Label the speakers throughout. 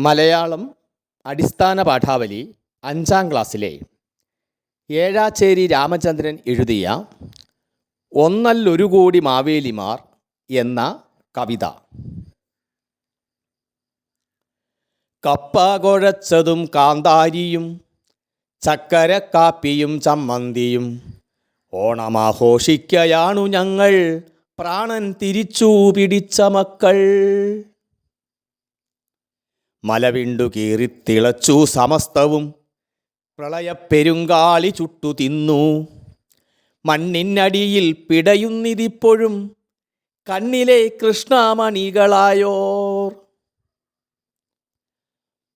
Speaker 1: മലയാളം അടിസ്ഥാന പാഠാവലി അഞ്ചാം ക്ലാസ്സിലെ ഏഴാച്ചേരി രാമചന്ദ്രൻ എഴുതിയ ഒന്നല്ലൊരു കോടി മാവേലിമാർ എന്ന കവിത. കപ്പ കുഴച്ചതും കാന്താരിയും ചക്കരക്കാപ്പിയും ചമ്മന്തിയും ഓണമാഘോഷിക്കയാണു ഞങ്ങൾ. പ്രാണൻ തിരിച്ചു പിടിച്ച മക്കൾ. മലവിണ്ടു കീറിത്തിളച്ചു സമസ്തവും. പ്രളയപ്പെരുങ്കാളി ചുട്ടു തിന്നു. മണ്ണിനടിയിൽ പിടയുന്നിതിപ്പോഴും. കണ്ണിലെ കൃഷ്ണമണികളായോർ.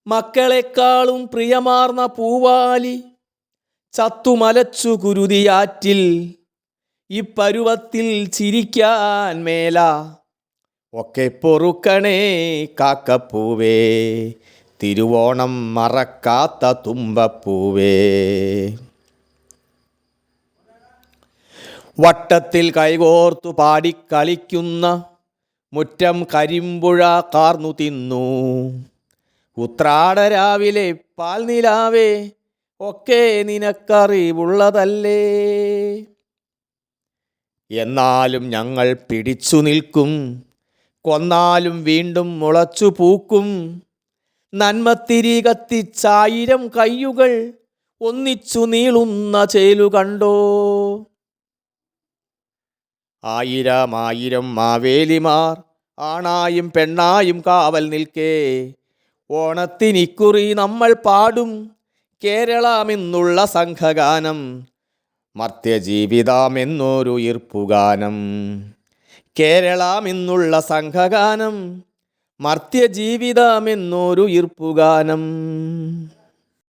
Speaker 1: മക്കളെക്കാളും പ്രിയമാർന്ന പൂവാലി ചത്തുമലച്ചു കുരുതിയാറ്റിൽ. ഇപ്പരുവത്തിൽ ചിരിക്കാൻ മേല. ഒക്കെ പൊറുക്കണേ കാക്കപ്പൂവേ. തിരുവോണം മറക്കാത്ത തുമ്പപ്പൂവേ. വട്ടത്തിൽ കൈകോർത്തു പാടിക്കളിക്കുന്ന മുറ്റം കരിമ്പുഴ കാർന്നു തിന്നു. ഉത്രാട രാവിലെ പാൽ പാൽനിലാവേ ഒക്കെ നിനക്കറിവുള്ളതല്ലേ. എന്നാലും ഞങ്ങൾ പിടിച്ചു നിൽക്കും കൊന്നാലും വീണ്ടും മുളച്ചു പൂക്കും. നന്മത്തിരി കത്തിച്ചായിരം കയ്യുകൾ ഒന്നിച്ചു നീളുന്ന ചേലു കണ്ടോ? ആയിരമായിരം ആയിരം മാവേലിമാർ ആണായും പെണ്ണായും കാവൽ നിൽക്കേ. ഓണത്തിനിക്കുറി നമ്മൾ പാടും കേരളമെന്നുള്ള സംഘഗാനം. മർത്യജീവിതമെന്നൊരു ഈർപ്പുഗാനം കേരളമെന്നുള്ള സംഘഗാനം മർത്യജീവിതമെന്നൊരു ഈർപ്പുഗാനം.